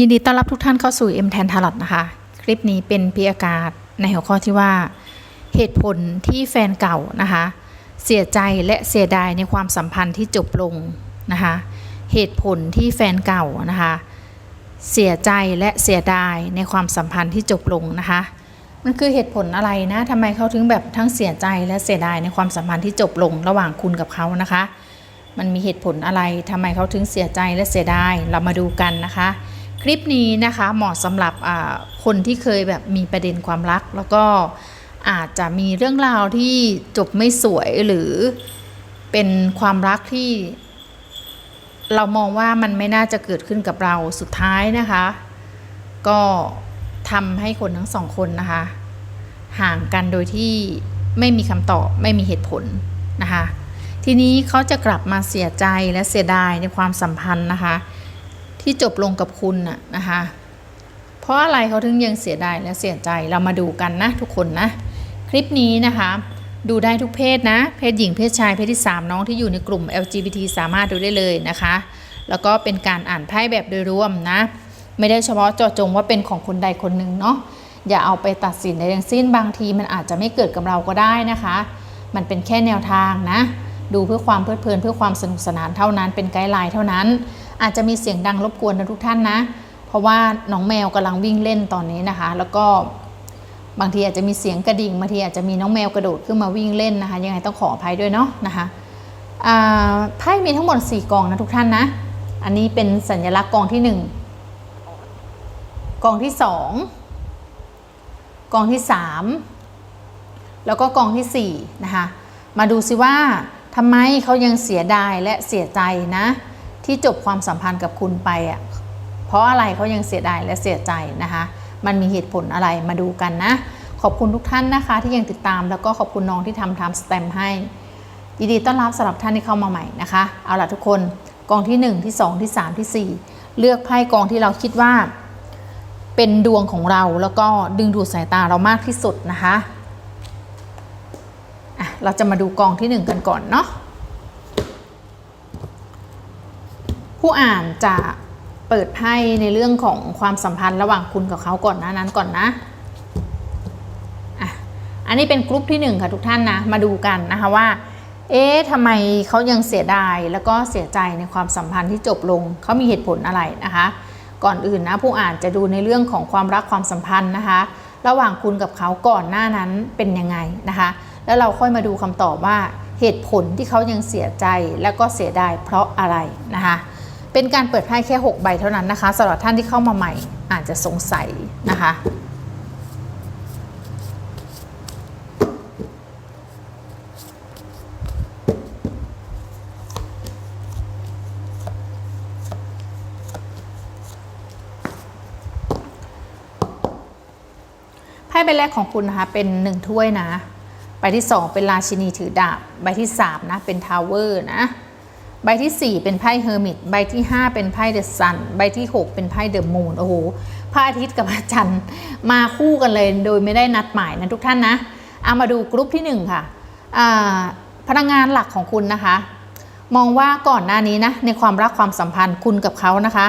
ยินดีต้อนรับทุกท่านเข้าสู่ M แทนทาร์นะคะ คลิปนี้เป็นพีอากาศในหัวข้อที่ว่า เหตุผลที่แฟนเก่านะคะ เสียใจและเสียดายในความสัมพันธ์ที่จบลงนะคะ เหตุผลที่แฟนเก่านะคะ เสียใจและเสียดายในความสัมพันธ์ที่จบลงนะคะ มันคือเหตุผลอะไรนะทำไมเขาถึงแบบทั้งเสียใจและเสียดายในความสัมพันธ์ที่จบลงระหว่างคุณกับเขานะคะ มันมีเหตุผลอะไรทำไมเขาถึงเสียใจและเสียดายเรามาดูกันนะคะ คลิปนี้นะคะเหมาะสำหรับคนที่เคยแบบมีประเด็นความรัก แล้วก็อาจจะมีเรื่องราวที่จบไม่สวยหรือเป็นความรักที่ เรามองว่ามันไม่น่าจะเกิดขึ้นกับเราสุดท้ายนะคะ ก็ทำให้คนทั้งสองคนนะคะ ห่างกันโดยที่ไม่มีคำตอบไม่มีเหตุผลนะคะ ทีนี้เขาจะกลับมาเสียใจและเสียดายในความสัมพันธ์นะคะ ที่จบลงกับคุณน่ะนะคะ เพราะอะไรเขาถึงยังเสียดายและเสียใจเรามาดูกันนะทุกคนนะ คลิปนี้นะคะ ดูได้ทุกเพศนะ เพศหญิงเพศชายเพศที่ 3 น้องที่อยู่ในกลุ่ม LGBT สามารถดูได้เลยนะคะ แล้วก็เป็นการอ่านไพ่แบบโดยรวมนะ ไม่ได้เฉพาะเจาะจงว่าเป็นของคนใดคนหนึ่งเนาะอย่าเอาไปตัดสินใดทั้งสิ้นบางทีมันอาจจะไม่เกิดกับเราก็ได้นะคะ มันเป็นแค่แนวทางนะ ดูเพื่อความเพลิดเพลินเพื่อความสนุกสนานเท่านั้นเป็นไกด์ไลน์เท่านั้น อาจจะมีเสียงดังรบกวนนะทุกท่านนะ เพราะว่าน้องแมวกำลังวิ่งเล่นตอนนี้นะคะ แล้วก็บางทีอาจจะมีเสียงกระดิ่งบางทีอาจจะมีน้องแมวกระโดดขึ้นมาวิ่งเล่นนะคะ ยังไงต้องขออภัยด้วยเนาะนะคะไพ่มีทั้งหมด 4กองนะทุกท่านนะ อันนี้เป็นสัญลักษณ์กองที่ 1กองที่ 2กองที่ 3 แล้วก็กองที่ 4 นะคะ มาดูซิว่าทำไมเขายังเสียดายและเสียใจนะ ที่จบความสัมพันธ์กับคุณไปอะเพราะอะไรเขายังเสียดายและเสียใจนะคะ มันมีเหตุผลอะไรมาดูกันนะ ขอบคุณทุกท่านนะคะ ที่ยังติดตามแล้วก็ขอบคุณน้องที่ทำทำสแตมให้ยินดีต้อนรับสำหรับท่านที่เข้ามาใหม่นะคะ เอาล่ะทุกคนกองที่ 1 ที่ 2 ที่ 3 ที่ 4 เลือกไพ่กองที่เราคิดว่า เป็นดวงของเราแล้วก็ดึงดูดสายตาเรามากที่สุดนะคะอะเราจะมาดูกองที่ 1 กันก่อนเนาะ ผู้อ่านจะเปิดไพ่ในเรื่องของความสัมพันธ์ระหว่างคุณกับเขาก่อนหนะนั้นก่อนนะอะอันนี้เป็นกรุ๊ปที่1ค่ะทุกท่านนะ มาดูกันนะคะว่า เอ๊ะทำไมเขายังเสียดายแล้วก็เสียใจในความสัมพันธ์ที่จบลง เขามีเหตุผลอะไรนะคะ ก่อนอื่นนะผู้อ่านจะดูในเรื่องของความรักความสัมพันธ์นะคะ ระหว่างคุณกับเขาก่อนหน้านั้นเป็นยังไงนะคะ แล้วเราค่อยมาดูคำตอบว่าเหตุผลที่เขายังเสียใจแล้วก็เสียดายเพราะอะไรนะคะ เป็นการเปิดไพ่แค่ 6 ใบเท่านั้นนะคะสำหรับท่านที่เข้ามาใหม่อาจจะสงสัยนะคะไพ่ใบแรกของคุณนะคะเป็นหนึ่งถ้วยนะ ใบที่สองเป็นราชินีถือดาบ ใบที่สามนะ เป็นทาวเวอร์นะ ใบที่สี่เป็นไพ่เฮอร์มิต ใบที่ห้าเป็นไพ่เดอะซัน ใบที่หกเป็นไพ่เดอะมูน โอ้โห พระอาทิตย์กับพระจันทร์มาคู่กันเลยโดยไม่ได้นัดหมายนะทุกท่านนะ เอามาดูกรุ๊ปที่หนึ่งค่ะ พลังงานหลักของคุณนะคะ มองว่าก่อนหน้านี้นะในความรักความสัมพันธ์คุณกับเขานะคะ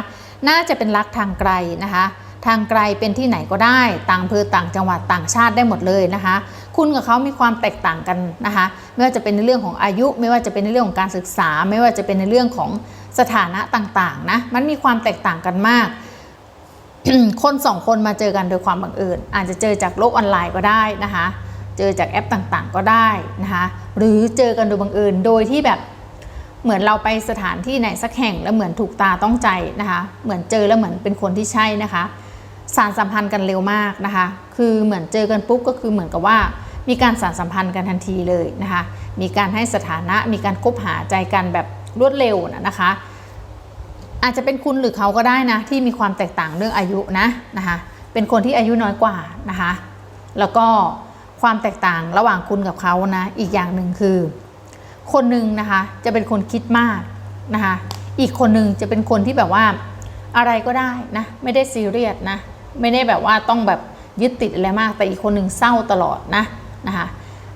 น่าจะเป็นรักทางไกลนะคะ ทางไกลเป็นที่ไหนก็ได้ ต่างอำเภอต่างจังหวัดต่างชาติได้หมดเลยนะคะ คุณกับเขามีความแตกต่างกันนะคะ ไม่ว่าจะเป็นในเรื่องของอายุ ไม่ว่าจะเป็นในเรื่องของการศึกษา ไม่ว่าจะเป็นในเรื่องของสถานะต่างๆนะมันมีความแตกต่างกันมากคนสองคนมาเจอกันโดยความบังเอิญอาจจะเจอจากโลกออนไลน์ก็ได้นะคะ เจอจากแอปต่างๆก็ได้นะคะหรือเจอกันโดยบังเอิญโดยที่แบบเหมือนเราไปสถานที่ไหนสักแห่งแล้วเหมือนถูกตาต้องใจนะคะ เหมือนเจอแล้วเหมือนเป็นคนที่ใช่นะคะ สารสัมพันธ์กันเร็วมากนะคะ คือเหมือนเจอกันปุ๊บก็คือเหมือนกับว่ามีการสารสัมพันธ์กันทันทีเลยนะคะ มีการให้สถานะ มีการคบหาใจกันแบบรวดเร็วนะคะ อาจจะเป็นคุณหรือเขาก็ได้นะที่มีความแตกต่างเรื่องอายุนะนะคะ เป็นคนที่อายุน้อยกว่านะคะ แล้วก็ความแตกต่างระหว่างคุณกับเขานะ อีกอย่างหนึ่งคือ คนหนึ่งนะคะจะเป็นคนคิดมากนะคะ อีกคนหนึ่งจะเป็นคนที่แบบว่าอะไรก็ได้นะ ไม่ได้ซีเรียสนะ ไม่ได้แบบว่าต้องแบบยึดติดอะไรมาก แต่อีกคนหนึ่งเศร้าตลอดนะนะคะ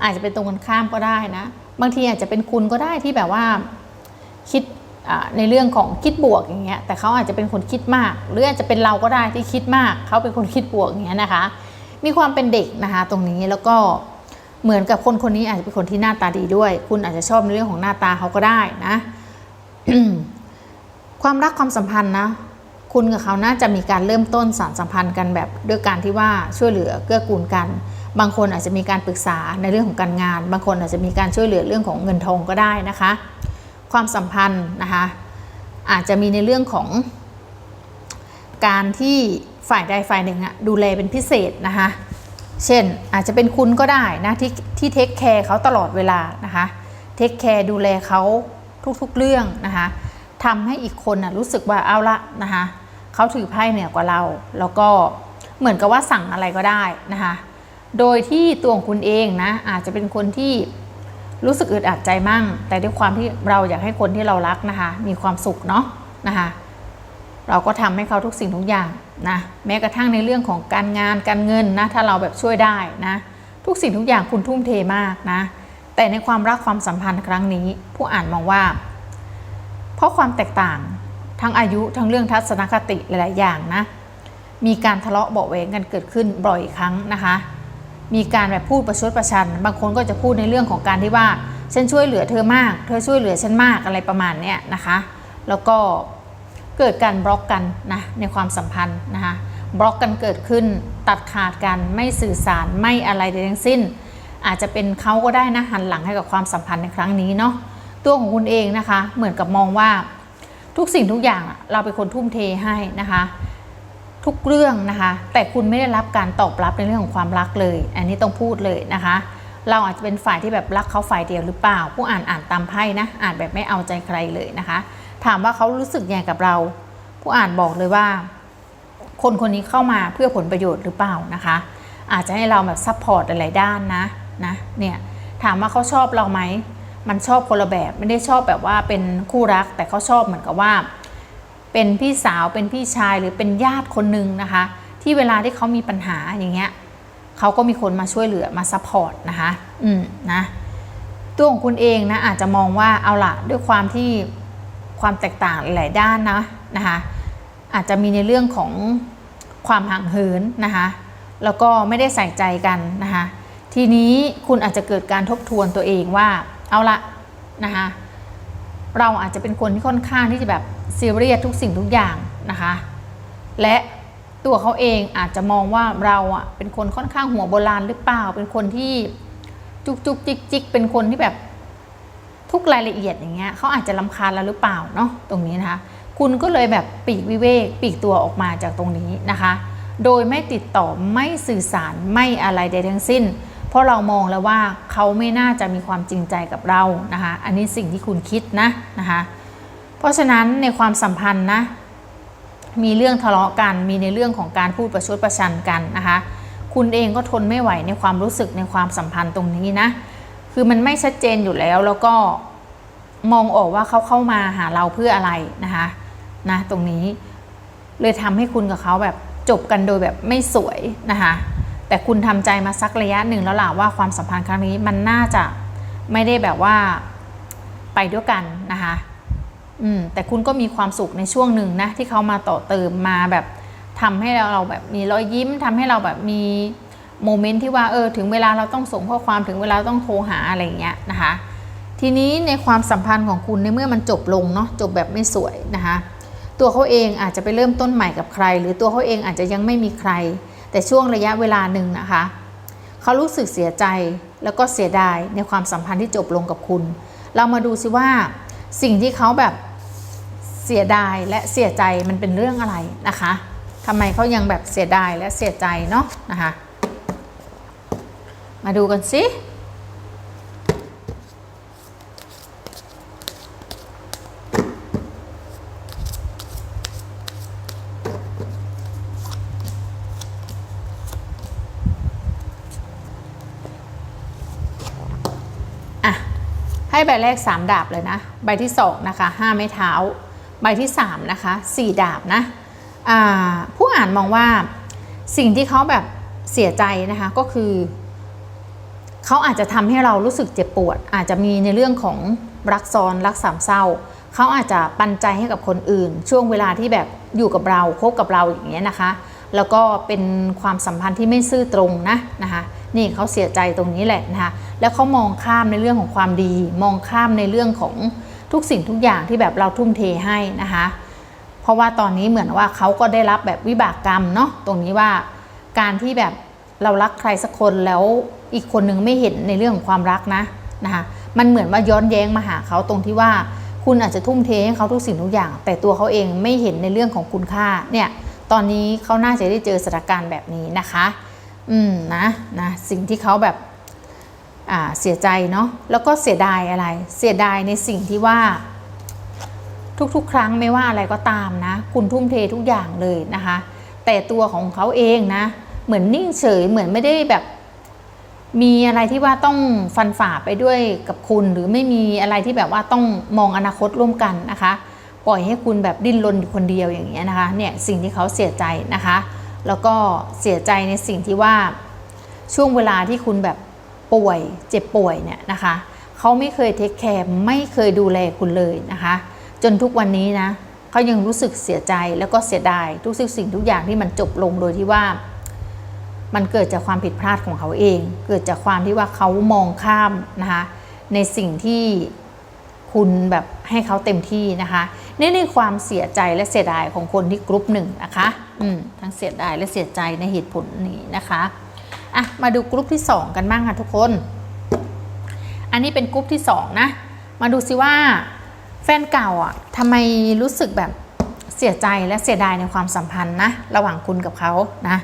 อาจจะเป็นตรงกันข้ามก็ได้นะ บางทีอาจจะเป็นคุณก็ได้ที่แบบว่าคิดในเรื่องของคิดบวกอย่างเงี้ยแต่เขาอาจจะเป็นคนคิดมาก หรืออาจจะเป็นเราก็ได้ที่คิดมาก เขาเป็นคนคิดบวกอย่างเงี้ยนะคะ มีความเป็นเด็กนะคะตรงนี้แล้วก็เหมือนกับคนคนนี้อาจจะเป็นคนที่หน้าตาดีด้วย คุณอาจจะชอบในเรื่องของหน้าตาเขาก็ได้นะความรักความสัมพันธ์นะ คุณกับเขาน่าจะมีการเริ่มต้นสารสัมพันธ์กันแบบด้วยการที่ว่าช่วยเหลือเกื้อกูลกัน บางคนอาจจะมีการปรึกษาในเรื่องของการงาน บางคนอาจจะมีการช่วยเหลือเรื่องของเงินทองก็ได้นะคะ ความสัมพันธ์นะคะอาจจะมีในเรื่องของ การที่ฝ่ายใดฝ่ายหนึ่งอะดูแลเป็นพิเศษนะคะเช่นอาจจะเป็นคุณก็ได้นะที่ที่เทคแคร์เขาตลอดเวลานะคะเทคแคร์ดูแลเขาทุกๆเรื่องนะคะทำให้อีกคนนะรู้สึกว่าเอาละนะคะ เขาถือไพ่เหนือกว่าเรา แล้วก็เหมือนกับว่าสั่งอะไรก็ได้นะคะ โดยที่ตัวของคุณเองนะอาจจะเป็นคนที่รู้สึกอึดอัดใจมั่ง แต่ด้วยความที่เราอยากให้คนที่เรารักนะคะ มีความสุขเนาะนะคะเราก็ทำให้เขาทุกสิ่งทุกอย่างนะแม้กระทั่งในเรื่องของการงานการเงินนะถ้าเราแบบช่วยได้นะทุกสิ่งทุกอย่างคุณทุ่มเทมากนะ แต่ในความรักความสัมพันธ์ครั้งนี้ ผู้อ่านมองว่า เพราะความแตกต่าง ทั้งอายุทั้งเรื่องทัศนคติหลาย ๆ อย่างนะ มีการทะเลาะเบาะแหวงกันเกิดขึ้นบ่อยครั้งนะคะ มีการแบบพูดประชดประชัน บางคนก็จะพูดในเรื่องของการที่ว่าฉันช่วยเหลือเธอมาก เธอช่วยเหลือฉันมากอะไรประมาณเนี้ยนะคะ แล้วก็เกิดการบล็อกกันนะในความสัมพันธ์นะคะบล็อกกันเกิดขึ้นตัดขาดกันไม่สื่อสารไม่อะไรใดทั้งสิ้น อาจจะเป็นเขาก็ได้นะหันหลังให้กับความสัมพันธ์ในครั้งนี้เนาะตัวของคุณเองนะคะ เหมือนกับมองว่า ทุกสิ่งทุกอย่างเราเป็นคนทุ่มเทให้นะคะ ทุกเรื่องนะคะ แต่คุณไม่ได้รับการตอบรับในเรื่องของความรักเลย อันนี้ต้องพูดเลยนะคะ เราอาจจะเป็นฝ่ายที่แบบรักเขาฝ่ายเดียวหรือเปล่า ผู้อ่านอ่านตามไพ่นะอ่านแบบไม่เอาใจใครเลยนะคะ ถามว่าเขารู้สึกยังไงกับเรา ผู้อ่านบอกเลยว่า คนคนนี้เข้ามาเพื่อผลประโยชน์หรือเปล่านะคะ อาจจะให้เราแบบซัพพอร์ตหลายด้านนะนะเนี่ยถามว่าเขาชอบเราไหม มันชอบคนละแบบไม่ได้ชอบแบบว่าเป็นคู่รัก แต่เขาชอบเหมือนกับว่า เป็นพี่สาวเป็นพี่ชายหรือเป็นญาติคนหนึ่งนะคะ ที่เวลาที่เขามีปัญหาอย่างเงี้ยเขาก็มีคนมาช่วยเหลือมาซัพพอร์ตนะคะ อืมนะตัวของคุณเองนะอาจจะมองว่าเอาละด้วยความที่ความแตกต่างหลายด้านนะนะคะอาจจะมีในเรื่องของความห่างเหินนะคะแล้วก็ไม่ได้ใส่ใจกันนะคะทีนี้คุณอาจจะเกิดการทบทวนตัวเองว่า เอาละนะคะเราอาจจะเป็นคนที่ค่อนข้างที่จะแบบซีเรียสทุกสิ่งทุกอย่างนะคะ และตัวเขาเองอาจจะมองว่าเราอะเป็นคนค่อนข้างหัวโบราณหรือเปล่า เป็นคนที่จุกจุกจิกจิกเป็นคนที่แบบทุกรายละเอียดอย่างเงี้ยเขาอาจจะลำคาญเราหรือเปล่าเนาะตรงนี้นะคะ คุณก็เลยแบบปีกวิเวกปีกตัวออกมาจากตรงนี้นะคะ โดยไม่ติดต่อไม่สื่อสารไม่อะไรใดทั้งสิ้น เพราะเรามองแล้วว่าเขาไม่น่าจะมีความจริงใจกับเรานะคะ อันนี้สิ่งที่คุณคิดนะนะคะ เพราะฉะนั้นในความสัมพันธ์นะมีเรื่องทะเลาะกัน มีในเรื่องของการพูดประชดประชันกันนะคะ คุณเองก็ทนไม่ไหวในความรู้สึกในความสัมพันธ์ตรงนี้นะ คือมันไม่ชัดเจนอยู่แล้วแล้วก็มองออกว่าเขาเข้ามาหาเราเพื่ออะไรนะคะนะตรงนี้เลยทำให้คุณกับเขาแบบจบกันโดยแบบไม่สวยนะคะ แต่คุณทำใจมาสักระยะหนึ่งแล้วล่ะว่าความสัมพันธ์ครั้งนี้มันน่าจะไม่ได้แบบว่าไปด้วยกันนะคะอืมแต่คุณก็มีความสุขในช่วงหนึ่งนะที่เขามาต่อเติมมาแบบทำให้เราเราแบบมีรอยยิ้มทำให้เราแบบมีโมเมนต์ที่ว่าเออถึงเวลาเราต้องส่งข้อความถึงเวลาต้องโทรหาอะไรเงี้ยนะคะ ทีนี้ในความสัมพันธ์ของคุณในเมื่อมันจบลงเนาะจบแบบไม่สวยนะคะ ตัวเขาเองอาจจะไปเริ่มต้นใหม่กับใคร หรือตัวเขาเองอาจจะยังไม่มีใคร แต่ช่วงระยะเวลาหนึ่งนะคะ เขารู้สึกเสียใจแล้วก็เสียดายในความสัมพันธ์ที่จบลงกับคุณ เรามาดูซิว่าสิ่งที่เขาแบบเสียดายและเสียใจมันเป็นเรื่องอะไรนะคะทำไมเขายังแบบเสียดายและเสียใจเนาะนะคะ มาดูกันสิ ใบแรก 3 ดาบเลยนะ ใบที่2นะคะ5ไม้เท้า ใบที่3นะคะ4ดาบนะผู้อ่านมองว่าสิ่งที่เขาแบบเสียใจนะคะก็คือเขาอาจจะทำให้เรารู้สึกเจ็บปวด อาจจะมีในเรื่องของรักซ้อนรักสามเศร้า เขาอาจจะปันใจให้กับคนอื่น ช่วงเวลาที่แบบอยู่กับเราคบกับเราอย่างเงี้ยนะคะ แล้วก็เป็นความสัมพันธ์ที่ไม่ซื่อตรงนะนะคะนี่เขาเสียใจตรงนี้แหละนะคะแล้วเขามองข้ามในเรื่องของความดี มองข้ามในเรื่องของทุกสิ่งทุกอย่างที่แบบเราทุ่มเทให้นะคะเพราะว่าตอนนี้เหมือนว่าเขาก็ได้รับแบบวิบากกรรมเนาะตรงนี้ว่าการที่แบบเรารักใครสักคนแล้วอีกคนนึงไม่เห็นในเรื่องของความรักนะนะคะมันเหมือนว่าย้อนแย้งมาหาเขาตรงที่ว่าคุณอาจจะทุ่มเทให้เขาทุกสิ่งทุกอย่าง แต่ตัวเขาเองไม่เห็นในเรื่องของคุณค่าเนี่ย ตอนนี้เขาน่าจะได้เจอสถานการณ์แบบนี้นะคะ อืมนะนะสิ่งที่เขาแบบอ่าเสียใจเนาะแล้วก็เสียดายอะไร เสียดายในสิ่งที่ว่า ทุกๆ ครั้งไม่ว่าอะไรก็ตามนะ คุณทุ่มเททุกอย่างเลยนะคะ แต่ตัวของเขาเองนะ เหมือนนิ่งเฉยเหมือนไม่ได้แบบมีอะไรที่ว่าต้องฟันฝ่าไปด้วยกับคุณ หรือไม่มีอะไรที่แบบว่าต้องมองอนาคตร่วมกันนะคะ ปล่อยให้คุณแบบดิ้นรนคนเดียวอย่างเงี้ยนะคะเนี่ยสิ่งที่เขาเสียใจนะคะ แล้วก็เสียใจในสิ่งที่ว่าช่วงเวลาที่คุณแบบป่วยเจ็บป่วยเนี่ยนะคะเขาไม่เคยเทคแคร์ไม่เคยดูแลคุณเลยนะคะ จนทุกวันนี้นะเขายังรู้สึกเสียใจแล้วก็เสียดายทุกสิ่งทุกอย่างที่มันจบลงโดยที่ว่า มันเกิดจากความผิดพลาดของเขาเอง เกิดจากความที่ว่าเขามองข้ามนะคะในสิ่งที่ คุณแบบให้เขาเต็มที่นะคะ นี่ในความเสียใจและเสียดายของคนที่กรุ๊ปหนึ่งนะคะอืมทั้งเสียดายและเสียใจในเหตุผลนี้นะคะอะมาดูกรุ๊ปที่ 2 กันบ้างค่ะทุกคน อันนี้เป็นกรุ๊ปที่2นะมาดูสิว่าแฟนเก่าอะทำไมรู้สึกแบบเสียใจและเสียดายในความสัมพันธ์นะระหว่างคุณกับเขานะ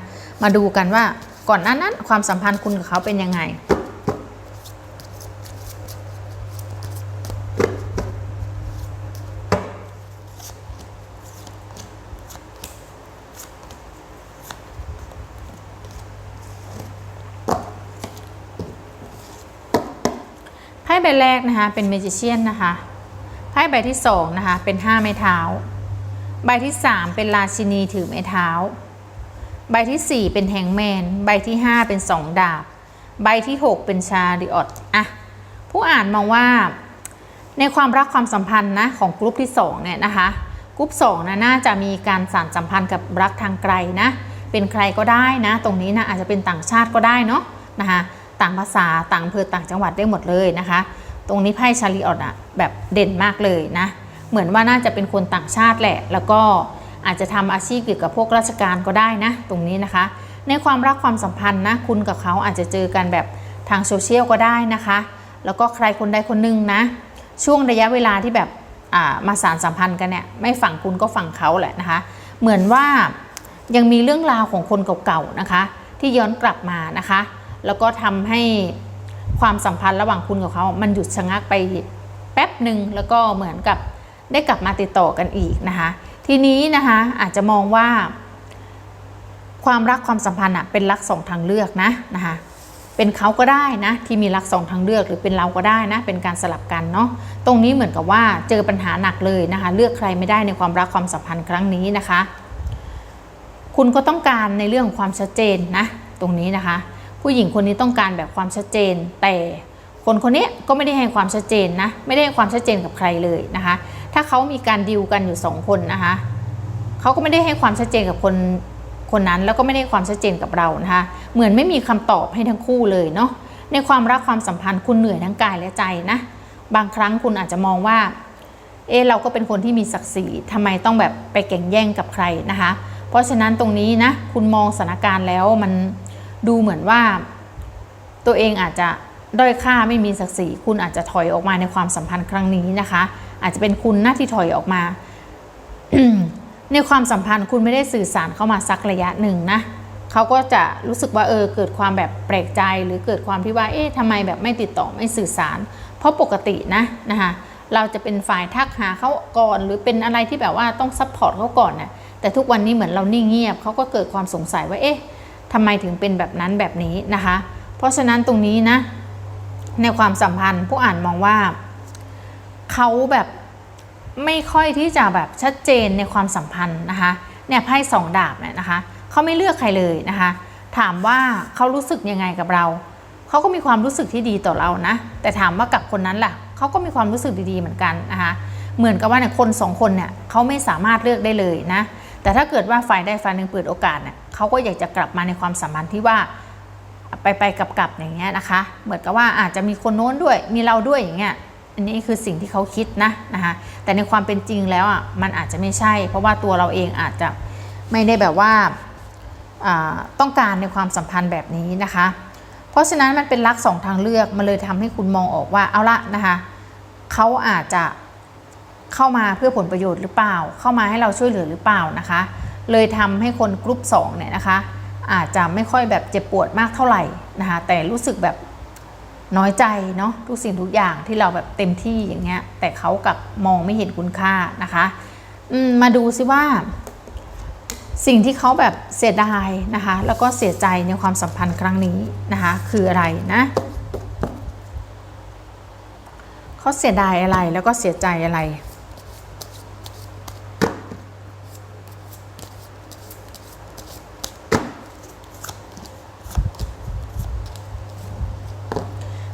มาดูกันว่าก่อนหน้านั้นความสัมพันธ์คุณกับเขาเป็นยังไง ใบแรกนะคะเป็นเมจิเชียนนะคะไพ่ใบที่สองนะคะเป็นห้าไม้เท้า ใบที่สามเป็นราชินีถือไม้เท้า ใบที่ 4 เป็นแฮงแมน ใบที่ 5 เป็น 2 ดาบ ใบที่ 6 เป็นชาดิออตอะผู้อ่านมองว่าในความรักความสัมพันธ์นะของกลุ่มที่2เนี่ยนะคะกลุ่ม2นะน่าจะมีการสานสัมพันธ์กับรักทางไกลนะเป็นใครก็ได้นะ ตรงนี้นะอาจจะเป็นต่างชาติก็ได้เนาะนะคะต่างภาษาต่างอำเภอต่างจังหวัดได้หมดเลยนะคะ ตรงนี้ไพ่ชาลิออตอะแบบเด่นมากเลยนะ เหมือนว่าน่าจะเป็นคนต่างชาติแหละ แล้วก็อาจจะทำอาชีพเกี่ยวกับพวกราชการก็ได้นะ ตรงนี้นะคะ ในความรักความสัมพันธ์นะ คุณกับเขาอาจจะเจอกันแบบทางโซเชียลก็ได้นะคะ แล้วก็ใครคนใดคนหนึ่งนะ ช่วงระยะเวลาที่แบบมาสารสัมพันธ์กันเนี่ย ไม่ฝั่งคุณก็ฝั่งเขาแหละนะคะ เหมือนว่ายังมีเรื่องราวของคนเก่าๆนะคะ ที่ย้อนกลับมานะคะ แล้วก็ทำให้ ความสัมพันธ์ระหว่างคุณกับเขา มันหยุดชะงักไปแป๊บหนึ่งแล้วก็เหมือนกับได้กลับมาติดต่อกันอีกนะคะ ทีนี้นะคะอาจจะมองว่า ความรักความสัมพันธ์อะเป็นรักสองทางเลือกนะนะคะเป็นเขาก็ได้นะที่มีรักสองทางเลือกหรือเป็นเราก็ได้นะ เป็นการสลับกันเนาะตรงนี้เหมือนกับว่าเจอปัญหาหนักเลยนะคะ เลือกใครไม่ได้ในความรักความสัมพันธ์ครั้งนี้นะคะ คุณก็ต้องการในเรื่องของความชัดเจนนะ ตรงนี้นะคะ ผู้หญิงคนนี้ต้องการแบบความชัดเจน แต่คนคนนี้ก็ไม่ได้ให้ความชัดเจนนะ ไม่ได้ให้ความชัดเจนกับใครเลยนะคะ ถ้าเขามีการดิวกันอยู่สองคนนะคะเขาก็ไม่ได้ให้ความชัดเจนกับคนคนนั้นแล้วก็ไม่ได้ความชัดเจนกับเรานะคะ เหมือนไม่มีคำตอบให้ทั้งคู่เลยเนาะ ในความรักความสัมพันธ์คุณเหนื่อยทั้งกายและใจนะ บางครั้งคุณอาจจะมองว่า เออเราก็เป็นคนที่มีศักดิ์ศรีทำไมต้องแบบไปแข่งแย่งกับใครนะคะ เพราะฉะนั้นตรงนี้นะคุณมองสถานการณ์แล้วมัน ดูเหมือนว่า ตัวเองอาจจะด้อยค่าไม่มีศักดิ์ศรีคุณอาจจะถอยออกมาในความสัมพันธ์ครั้งนี้นะคะ อาจจะเป็นคุณหน้าที่ถอยออกมาในความสัมพันธ์คุณไม่ได้สื่อสารเข้ามาสักระยะหนึ่งนะเขาก็จะรู้สึกว่าเออเกิดความแบบแปลกใจหรือเกิดความที่ว่าเอ๊ะทำไมแบบไม่ติดต่อไม่สื่อสาร เพราะปกตินะนะคะเราจะเป็นฝ่ายทักหาเขาก่อนหรือเป็นอะไรที่แบบว่าต้องซัพพอร์ตเขาก่อนนะ่ะแต่ทุกวันนี้เหมือนเรานิ่งเงียบเขาก็เกิดความสงสัยว่าเอ๊ะ ทำไมถึงเป็นแบบนั้นแบบนี้นะคะ เพราะฉะนั้นตรงนี้นะ ในความสัมพันธ์ผู้อ่านมองว่าเขาแบบไม่ค่อยที่จะแบบชัดเจนในความสัมพันธ์นะคะเนี่ยไพ่สองดาบเนี่ยนะคะเขาไม่เลือกใครเลยนะคะ ถามว่าเขารู้สึกยังไงกับเราเขาก็มีความรู้สึกที่ดีต่อเรานะ แต่ถามว่ากับคนนั้นล่ะเขาก็มีความรู้สึกดีๆเหมือนกันนะคะเหมือนกับว่าเนี่ยคนสองคนเนี่ยเขาไม่สามารถเลือกได้เลยนะ แต่ถ้าเกิดว่าฝ่ายใดฝ่ายหนึ่งเปิดโอกาสเนี่ยเขาก็อยากจะกลับมาในความสัมพันธ์ที่ว่าไปไปกลับกลับๆอย่างเงี้ยนะคะ เหมือนกับว่าอาจจะมีคนโน้นด้วย มีเราด้วยอย่างเงี้ย อันนี้คือสิ่งที่เขาคิดนะนะคะแต่ในความเป็นจริงแล้วอะมันอาจจะไม่ใช่ เพราะว่าตัวเราเองอาจจะไม่ได้แบบว่าอ่าต้องการในความสัมพันธ์แบบนี้นะคะ เพราะฉะนั้นมันเป็นลักษณ์สองทางเลือกมันเลยทำให้คุณมองออกว่าเอาละนะคะเขาอาจจะ เข้ามาเพื่อผลประโยชน์หรือเปล่า เข้ามาให้เราช่วยเหลือหรือเปล่านะคะ เลยทำให้คนกรุ๊ป2เนี่ยนะคะ อาจจะไม่ค่อยแบบเจ็บปวดมากเท่าไหร่นะคะ แต่รู้สึกแบบน้อยใจเนาะทุกสิ่งทุกอย่างที่เราแบบเต็มที่อย่างเงี้ย แต่เขากลับมองไม่เห็นคุณค่านะคะมมาดูซิว่า สิ่งที่เขาแบบเสียดายนะคะ แล้วก็เสียใจในความสัมพันธ์ครั้งนี้นะคะ คืออะไรนะเขาเสียดายอะไรแล้วก็เสียใจอะไร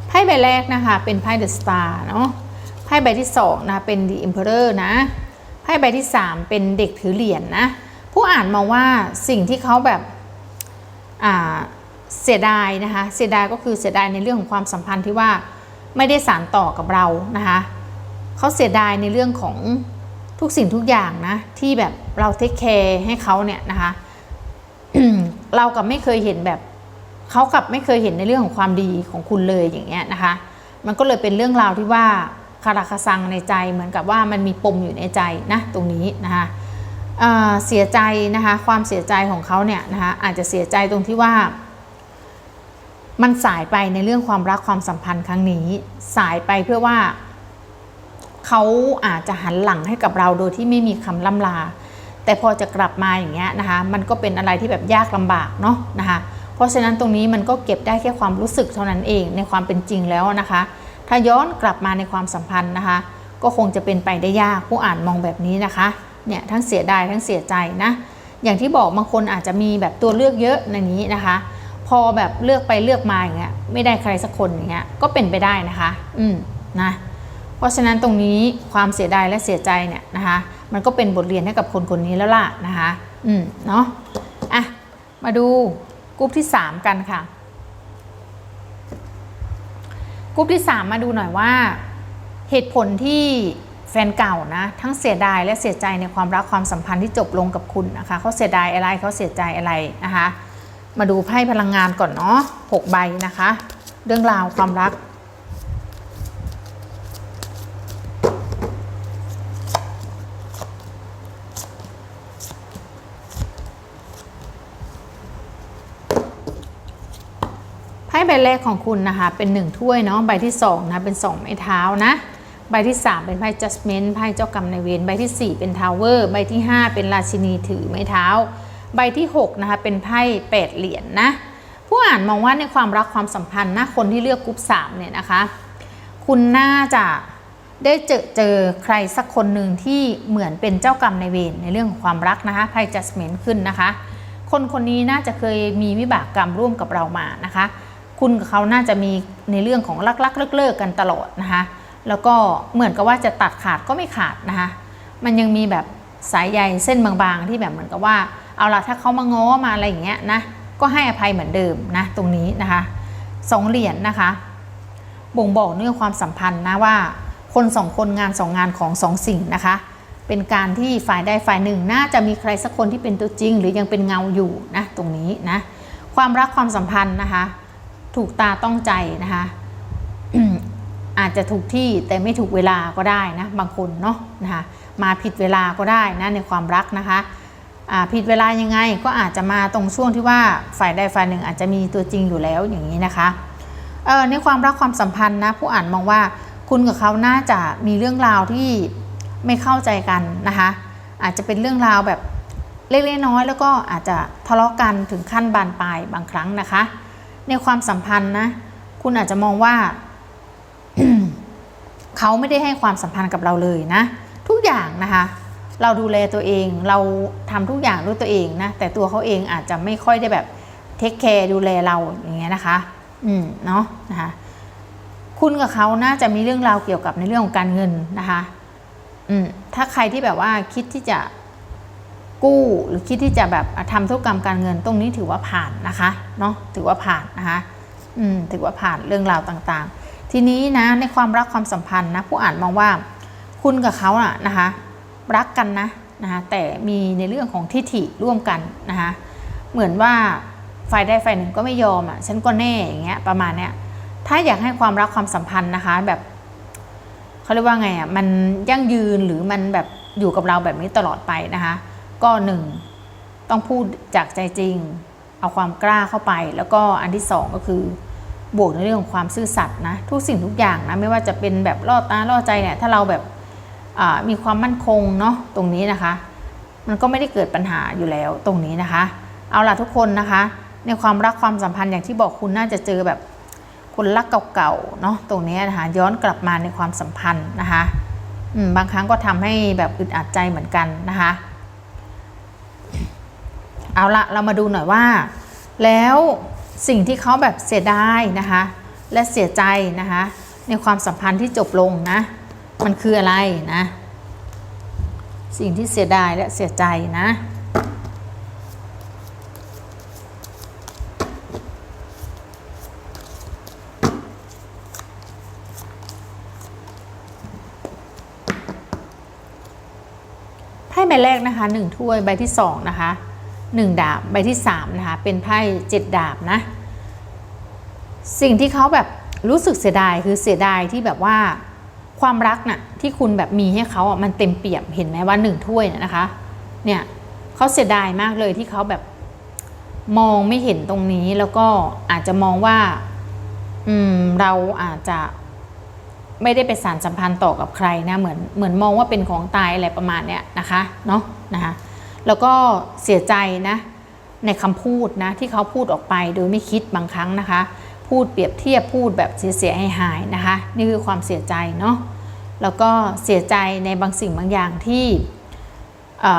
ไพ่ใบ แรกนะคะ เป็นไพ่เดอะสตาร์เนาะไพ่ใบที่สองนะเป็น The Emperor นะไพ่ใบที่สามเป็นเด็กถือเหรียญนะผู้อ่านมองว่าสิ่งที่เขาแบบอ่าเสียดายนะคะเสียดายก็คือเสียดายในเรื่องของความสัมพันธ์ที่ว่าไม่ได้สานต่อกับเรานะคะเขาเสียดายในเรื่องของทุกสิ่งทุกอย่างนะที่แบบเราเทคแคร์ให้เขาเนี่ยนะคะเรากับไม่เคยเห็นแบบ เขากลับไม่เคยเห็นในเรื่องของความดีของคุณเลยอย่างเงี้ยนะคะ มันก็เลยเป็นเรื่องราวที่ว่าคาราคาซังในใจเหมือนกับว่ามันมีปมอยู่ในใจนะตรงนี้นะคะเเสียใจนะคะความเสียใจของเขาเนี่ยนะคะอาจจะเสียใจตรงที่ว่า มันสายไปในเรื่องความรักความสัมพันธ์ครั้งนี้ สายไปเพื่อว่าเขาอาจจะหันหลังให้กับเราโดยที่ไม่มีคำล่ำลา แต่พอจะกลับมาอย่างเงี้ยนะคะมันก็เป็นอะไรที่แบบยากลำบากเนาะนะคะ เพราะฉะนั้นตรงนี้มันก็เก็บได้แค่ความรู้สึกเท่านั้นเองในความเป็นจริงแล้วนะคะ ถ้าย้อนกลับมาในความสัมพันธ์นะคะ ก็คงจะเป็นไปได้ยากผู้อ่านมองแบบนี้นะคะเนี่ยทั้งเสียดายทั้งเสียใจนะอย่างที่บอกบางคนอาจจะมีแบบตัวเลือกเยอะในนี้นะคะ พอแบบเลือกไปเลือกมาอย่างเงี้ยไม่ได้ใครสักคนอย่างเงี้ยก็เป็นไปได้นะคะ อืมนะเพราะฉะนั้นตรงนี้ความเสียดายและเสียใจเนี่ยนะคะ มันก็เป็นบทเรียนให้กับคนคนนี้แล้วล่ะนะคะ อืมเนาะอะมาดู กรุ๊ปที่ 3 กันค่ะกรุ๊ปที่ 3 มาดูหน่อยว่า เหตุผลที่แฟนเก่านะทั้งเสียดายและเสียใจในความรักความสัมพันธ์ที่จบลงกับคุณนะคะเขาเสียดายอะไรเขาเสียใจอะไรนะคะ มาดูไพ่พลังงานก่อนเนาะหกใบนะคะ เรื่องราวความรัก บแรกของคุณนะคะ เป็นหนึ่งถ้วยเนาะใบที่สองนะเป็นสองไม้เท้านะ ใบที่ 3 เป็นไพ่ judgment ไพ่เจ้ากรรมนายเวรใบที่ 4 เป็น tower ใบที่ 5 เป็นราชินีถือไม้เท้า ใบที่6นะคะเป็นไพ่แปดเหรียญนนะผู้อ่านมองว่าในความรักความสัมพันธ์นะคนที่เลือกกรุ๊ป3เนี่ยนะคะ คุณน่าจะได้เจอเจอใครสักคนหนึ่งที่เหมือนเป็นเจ้ากรรมนายเวรในเรื่องของความรักนะคะไพ่ judgment ขึ้นนะคะ คนคนนี้น่าจะเคยมีวิบากกรรมร่วมกับเรามานะคะ คุณกับเขาน่าจะมีในเรื่องของรักๆเลิกๆกันตลอดนะคะ แล้วก็เหมือนกับว่าจะตัดขาดก็ไม่ขาดนะคะ มันยังมีแบบสายใยเส้นบางๆ ที่แบบเหมือนกับว่า เอาละถ้าเขามาง้อมาอะไรอย่างเงี้ยนะ ก็ให้อภัยเหมือนเดิมนะตรงนี้นะคะสองเหรียญนะคะ บ่งบอกเรื่องความสัมพันธ์นะว่าคนสองคนงานสองงานของสองสิ่งนะคะ เป็นการที่ฝ่ายใดฝ่ายหนึ่ง น่าจะมีใครสักคนที่เป็นตัวจริง หรือยังเป็นเงาอยู่นะตรงนี้นะความรักความสัมพันธ์นะคะ ถูกตาต้องใจนะคะอาจจะถูกที่แต่ไม่ถูกเวลาก็ได้นะบางคนเนาะนะคะมาผิดเวลาก็ได้นะในความรักนะคะผิดเวลายังไงก็อาจจะมาตรงช่วงที่ว่าฝ่ายใดฝ่ายหนึ่งอาจจะมีตัวจริงอยู่แล้วอย่างนี้นะคะในความรักความสัมพันธ์นะผู้อ่านมองว่าคุณกับเขาน่าจะมีเรื่องราวที่ไม่เข้าใจกันนะคะอาจจะเป็นเรื่องราวแบบเล็กๆน้อยๆแล้วก็อาจจะทะเลาะกันถึงขั้นบานปลายบางครั้งนะคะ ในความสัมพันธ์นะ คุณอาจจะมองว่า เขาไม่ได้ให้ความสัมพันธ์กับเราเลยนะ ทุกอย่างนะคะ เราดูแลตัวเองเราทำทุกอย่างด้วยตัวเองนะ แต่ตัวเขาเองอาจจะไม่ค่อยได้แบบเทคแคร์ดูแลเราอย่างเงี้ยนะคะ อืมเนาะนะคะคุณกับเขาน่าจะมีเรื่องราวเกี่ยวกับในเรื่องของการเงินนะคะ อืมถ้าใครที่แบบว่าคิดที่จะ กู้ หรือคิดที่จะแบบทำธุรกรรมการเงินตรงนี้ถือว่าผ่านนะคะเนาะถือว่าผ่านนะคะอืมถือว่าผ่านเรื่องราวต่างๆ ทีนี้นะในความรักความสัมพันธ์นะผู้อ่านมองว่าคุณกับเขาอะนะคะรักกันนะนะคะแต่มีในเรื่องของทิฐิร่วมกันนะคะเหมือนว่าฝ่ายใดฝ่ายหนึ่งก็ไม่ยอมอะฉันก็แน่อย่างเงี้ยประมาณเนี้ยถ้าอยากให้ความรักความสัมพันธ์นะคะแบบเขาเรียกว่าไงอะมันยั่งยืนหรือมันแบบอยู่กับเราแบบนี้ตลอดไปนะคะ ก็หนึ่งต้องพูดจากใจจริง เอาความกล้าเข้าไป แล้วก็อันที่สองก็คือบวกในเรื่องของความซื่อสัตย์นะทุกสิ่งทุกอย่างนะไม่ว่าจะเป็นแบบล่อตาล่อใจเนี่ยถ้าเราแบบมีความมั่นคงเนาะตรงนี้นะคะ มันก็ไม่ได้เกิดปัญหาอยู่แล้วตรงนี้นะคะ เอาล่ะทุกคนนะคะ ในความรักความสัมพันธ์อย่างที่บอกคุณน่าจะเจอแบบคนรักเก่าๆเนาะตรงนี้นะคะย้อนกลับมาในความสัมพันธ์นะคะบางครั้งก็ทำให้แบบอึดอัดใจเหมือนกันนะคะ เอาละเรามาดูหน่อยว่า แล้วสิ่งที่เขาแบบเสียดายนะคะ และเสียใจนะคะ ในความสัมพันธ์ที่จบลงนะ มันคืออะไรนะ สิ่งที่เสียดายและเสียใจนะไพ่ใบแรกนะคะหนึ่งถ้วยใบที่สองนะคะ หนึ่งดาบใบที่สามนะคะเป็นไพ่เจ็ดดาบนะ สิ่งที่เขาแบบรู้สึกเสียดายคือเสียดายที่แบบว่าความรักน่ะที่คุณแบบมีให้เขาอะมันเต็มเปี่ยมเห็นไหมว่าหนึ่งถ้วยน่ะนะคะเนี่ยเขาเสียดายมากเลยที่เขาแบบมองไม่เห็นตรงนี้แล้วก็อาจจะมองว่าอืมเราอาจจะไม่ได้ไปสารสัมพันธ์ต่อกับใครนะเหมือนเหมือนมองว่าเป็นของตายอะไรประมาณเนี้ยนะคะเนาะนะคะ แล้วก็เสียใจนะในคำพูดนะที่เขาพูดออกไปโดยไม่คิดบางครั้งนะคะ พูดเปรียบเทียบพูดแบบเสียหายหายๆนะคะ นี่คือความเสียใจเนาะแล้วก็เสียใจในบางสิ่งบางอย่างที่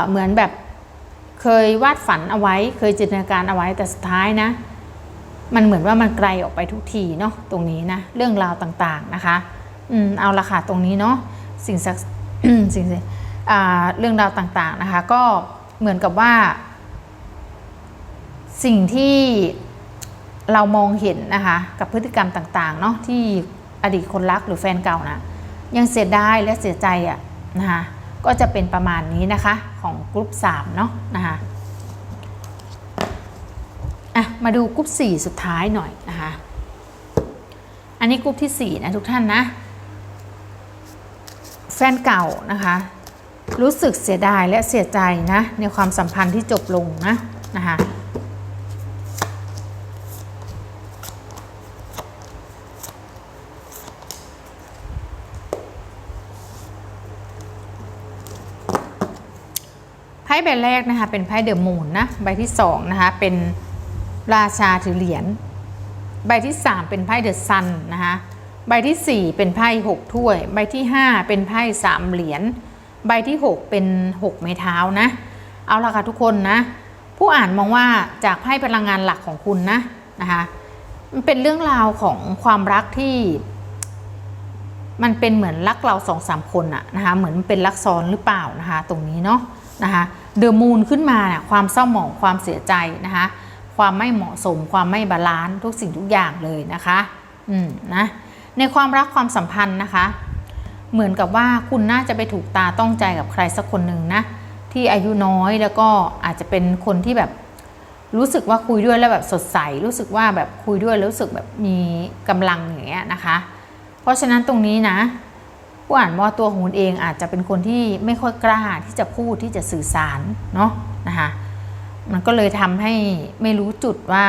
เหมือนแบบเคยวาดฝันเอาไว้ เคยจินตนาการเอาไว้แต่สุดท้ายนะ มันเหมือนว่ามันไกลออกไปทุกทีเนาะตรงนี้นะเรื่องราวต่างๆนะคะอืมเอาละค่ะตรงนี้เนาะสิ่งศักสิ่งเรื่องราวต่างๆนะคะ ก็ เหมือนกับว่า สิ่งที่เรามองเห็นนะคะ กับพฤติกรรมต่างๆเนาะที่อดีตคนรักหรือแฟนเก่านะยังเสียดายและเสียใจอะ่ะนะคะก็จะเป็นประมาณนี้นะคะของกลุ่ม3เนาะนะคะอะมาดูกลุ่ม4สุดท้ายหน่อยนะคะอันนี้กลุ่มที่4นะทุกท่านนะแฟนเก่านะคะ รู้สึกเสียดายและเสียใจนะ ในความสัมพันธ์ที่จบลงนะนะคะไพ่ใบแรกนะคะเป็นไพ่เดอะมูนนะใบที่สองนะคะเป็นราชาถือเหรียญใบที่ 3 เป็นไพ่เดอะซันนะคะใบทีสี่4 เป็นไพ่6ถ้วย ใบที่ 5 เป็นไพ่3เหรียญ ใบที่ 6 เป็น 6 ไม้เท้านะ เอาละค่ะทุกคนนะ ผู้อ่านมองว่าจากไพ่พลังงานหลักของคุณนะนะคะมันเป็นเรื่องราวของความรักที่ มันเป็นเหมือนรักเราสองสามคนอะนะคะเหมือนเป็นรักซ้อนหรือเปล่านะคะตรงนี้เนาะนะคะเดอะมูนขึ้นมาเนี่ยความเศร้าหมองความเสียใจนะคะความไม่เหมาะสม ความไม่บาลานซ์ทุกสิ่งทุกอย่างเลยนะคะอืมนะในความรักความสัมพันธ์นะคะ เหมือนกับว่าคุณน่าจะไปถูกตาต้องใจกับใครสักคนหนึ่งนะ ที่อายุน้อยแล้วก็อาจจะเป็นคนที่แบบรู้สึกว่าคุยด้วยแล้วแบบสดใส รู้สึกว่าแบบคุยด้วยแล้วรู้สึกแบบมีกำลังอย่างเงี้ยนะคะ เพราะฉะนั้นตรงนี้นะผู้อ่านว่าตัวของคุณเองอาจจะเป็นคนที่ไม่ค่อยกล้าที่จะพูดที่จะสื่อสารเนาะนะคะมันก็เลยทำให้ไม่รู้จุดว่า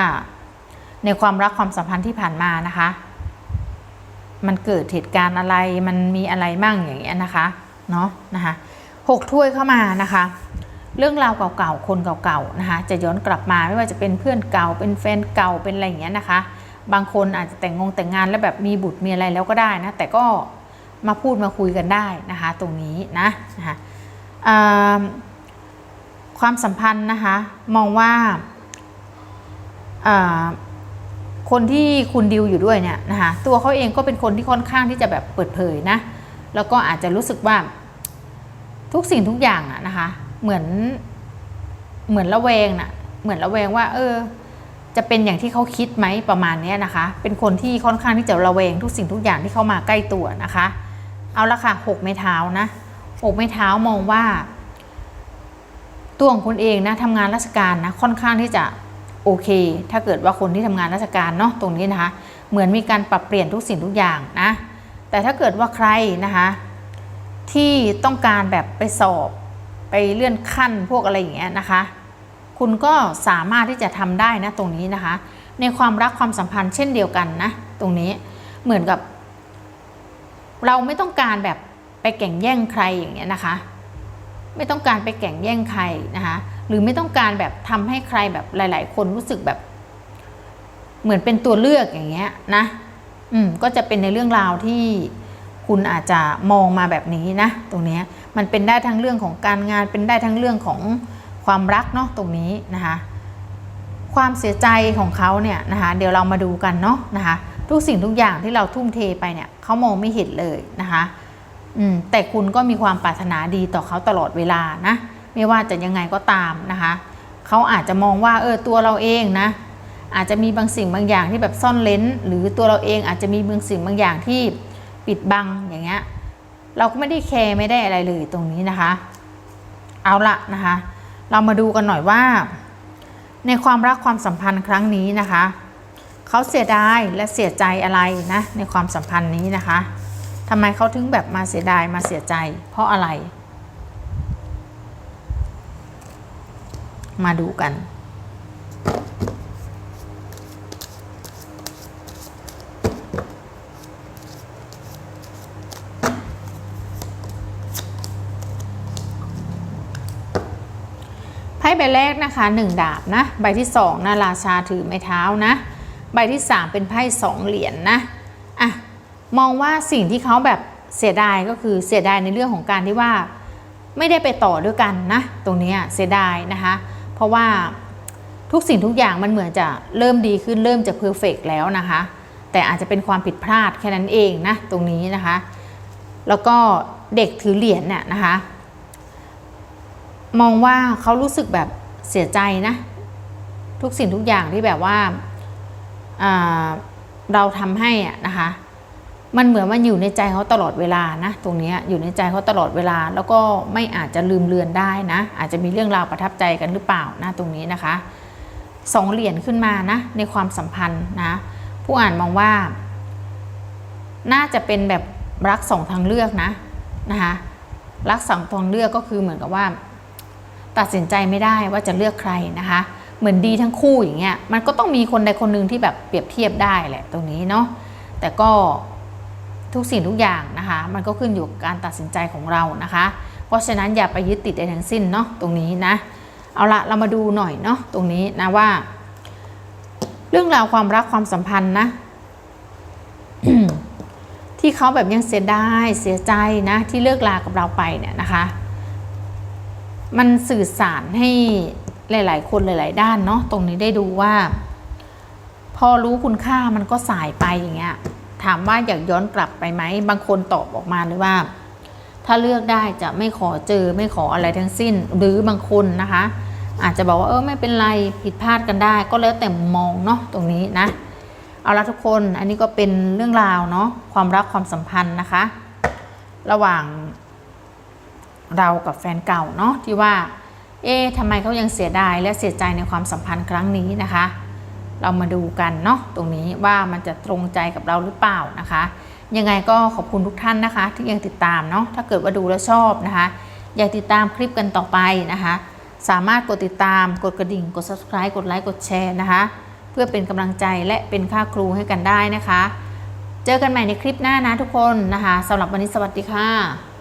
ในความรักความสัมพันธ์ที่ผ่านมานะคะ มันเกิดเหตุการณ์อะไรมันมีอะไรมั่งอย่างเงี้ยนะคะเนาะนะคะหกถ้วยเข้ามานะคะ เรื่องราวเก่าๆคนเก่าๆนะคะจะย้อนกลับมาไม่ว่าจะเป็นเพื่อนเก่าเป็นแฟนเก่าเป็นอะไรอย่างเงี้ยนะคะ บางคนอาจจะแต่งงแต่งงานแล้วแบบมีบุตรมีอะไรแล้วก็ได้นะแต่ก็มาพูดมาคุยกันได้นะคะ ตรงนี้นะนะคะความสัมพันธ์นะคะมองว่า คนที่คุณดิวอยู่ด้วยเนี่ยนะคะตัวเขาเองก็เป็นคนที่ค่อนข้างที่จะแบบเปิดเผยนะ แล้วก็อาจจะรู้สึกว่าทุกสิ่งทุกอย่างอะนะคะ เหมือนเหมือนระแวงน่ะเหมือนระแวงว่า เออ จะเป็นอย่างที่เขาคิดไหมประมาณนี้นะคะ เป็นคนที่ค่อนข้างที่จะระแวงทุกสิ่งทุกอย่างที่เข้ามาใกล้ตัวนะคะ เอาละค่ะหกไม้เท้านะหกไม้เท้ามองว่า ตัวของคุณเองนะทำงานราชการนะค่อนข้างที่จะ โอเค ถ้าเกิดว่าคนที่ทำงานราชการเนาะตรงนี้นะคะ เหมือนมีการปรับเปลี่ยนทุกสิ่งทุกอย่างนะ แต่ถ้าเกิดว่าใครนะคะที่ต้องการแบบไปสอบไปเลื่อนขั้นพวกอะไรอย่างเงี้ยนะคะ คุณก็สามารถที่จะทำได้นะตรงนี้นะคะ ในความรักความสัมพันธ์เช่นเดียวกันนะตรงนี้เหมือนกับ เราไม่ต้องการแบบไปแข่งแย่งใครอย่างเงี้ยนะคะ ไม่ต้องการไปแข่งแย่งใครนะคะ หรือไม่ต้องการแบบทำให้ใครแบบหลาย ๆ คนรู้สึกแบบ เหมือนเป็นตัวเลือกอย่างเงี้ยนะ อืมก็จะเป็นในเรื่องราวที่คุณอาจจะมองมาแบบนี้นะ ตรงนี้มันเป็นได้ทั้งเรื่องของการงานเป็นได้ทั้งเรื่องของความรักเนาะตรงนี้นะคะ ความเสียใจของเขาเนี่ยนะคะเดี๋ยวเรามาดูกันเนาะนะคะทุกสิ่งทุกอย่างที่เราทุ่มเทไปเนี่ยเขามองไม่เห็นเลยนะคะอืมแต่คุณก็มีความปรารถนาดีต่อเขาตลอดเวลานะ ไม่ว่าจะยังไงก็ตามนะคะเขาอาจจะมองว่าเออตัวเราเองนะอาจจะมีบางสิ่งบางอย่างที่แบบซ่อนเลนหรือตัวเราเองอาจจะมีบางสิ่งบางอย่างที่ปิดบังอย่างเงี้ยเราก็ไม่ได้แคร์ไม่ได้อะไรเลยตรงนี้นะคะ เอาละนะคะ เรามาดูกันหน่อยว่า ในความรักความสัมพันธ์ครั้งนี้นะคะเขาเสียดายและเสียใจอะไรนะในความสัมพันธ์นี้นะคะทำไมเขาถึงแบบมาเสียดายมาเสียใจ เพราะอะไร มาดูกัน ไพ่ใบแรกนะคะหนึ่งดาบนะ ใบที่สองนะราชาถือไม้เท้านะ ใบที่สามเป็นไพ่สองเหรียญนนะอะมองว่าสิ่งที่เขาแบบเสียดายก็คือเสียดายในเรื่องของการที่ว่า ไม่ได้ไปต่อด้วยกันนะ ตรงนี้เสียดายนะคะ เพราะว่าทุกสิ่งทุกอย่างมันเหมือนจะเริ่มดีขึ้นเริ่มจะเพอร์เฟกแล้วนะคะ แต่อาจจะเป็นความผิดพลาดแค่นั้นเองนะตรงนี้นะคะ แล้วก็เด็กถือเหรียญเนี่ยนะคะ มองว่าเขารู้สึกแบบเสียใจนะ ทุกสิ่งทุกอย่างที่แบบว่าาเราทำให้อะนะคะ มันเหมือนมันอยู่ในใจเขาตลอดเวลานะ ตรงนี้อยู่ในใจเขาตลอดเวลา แล้วก็ไม่อาจจะลืมเลือนได้นะ อาจจะมีเรื่องราวประทับใจกันหรือเปล่านะตรงนี้นะคะสองเหรียญขึ้นมานะในความสัมพันธ์นะผู้อ่านมองว่า น่าจะเป็นแบบรักสองทางเลือกนะนะคะรักสองทางเลือกก็คือเหมือนกับว่า ตัดสินใจไม่ได้ว่าจะเลือกใครนะคะ เหมือนดีทั้งคู่อย่างเงี้ยมันก็ต้องมีคนใดคนหนึ่งที่แบบเปรียบเทียบได้แหละตรงนี้เนาะแต่ก็ ทุกสิ่งทุกอย่างนะคะ มันก็ขึ้นอยู่กับการตัดสินใจของเรานะคะ เพราะฉะนั้นอย่าไปยึดติดใดทั้งสิ้นเนาะตรงนี้นะ เอาละเรามาดูหน่อยเนาะตรงนี้นะว่า เรื่องราวความรักความสัมพันธ์นะที่เขาแบบยังเสียดายเสียใจนะ ที่เลิกลากับเราไปเนี่ยนะคะ มันสื่อสารให้หลาย ๆ คนหลาย ๆ ด้านเนาะตรงนี้ได้ดูว่า พอรู้คุณค่ามันก็สายไปอย่างเงี้ย ถามว่าอยากย้อนกลับไปไหม บางคนตอบออกมาเลยว่า ถ้าเลือกได้จะไม่ขอเจอไม่ขออะไรทั้งสิ้น หรือบางคนนะคะ อาจจะบอกว่าเออไม่เป็นไรผิดพลาดกันได้ ก็แล้วแต่มองเนาะตรงนี้นะ เอาละทุกคนอันนี้ก็เป็นเรื่องราวเนาะความรักความสัมพันธ์นะคะ ระหว่างเรากับแฟนเก่าเนาะที่ว่า เอ๊ะทำไมเขายังเสียดายและเสียใจในความสัมพันธ์ครั้งนี้นะคะ เรามาดูกันเนาะตรงนี้ว่ามันจะตรงใจกับเราหรือเปล่านะคะ ยังไงก็ขอบคุณทุกท่านนะคะ ที่ยังติดตามเนาะถ้าเกิดว่าดูแล้วชอบนะคะ อยากติดตามคลิปกันต่อไปนะคะ สามารถกดติดตามกดกระดิ่ง กด subscribe กดไลค์กดแชร์นะคะ เพื่อเป็นกำลังใจและเป็นค่าครูให้กันได้นะคะ เจอกันใหม่ในคลิปหน้านะทุกคนนะคะสำหรับวันนี้สวัสดีค่ะ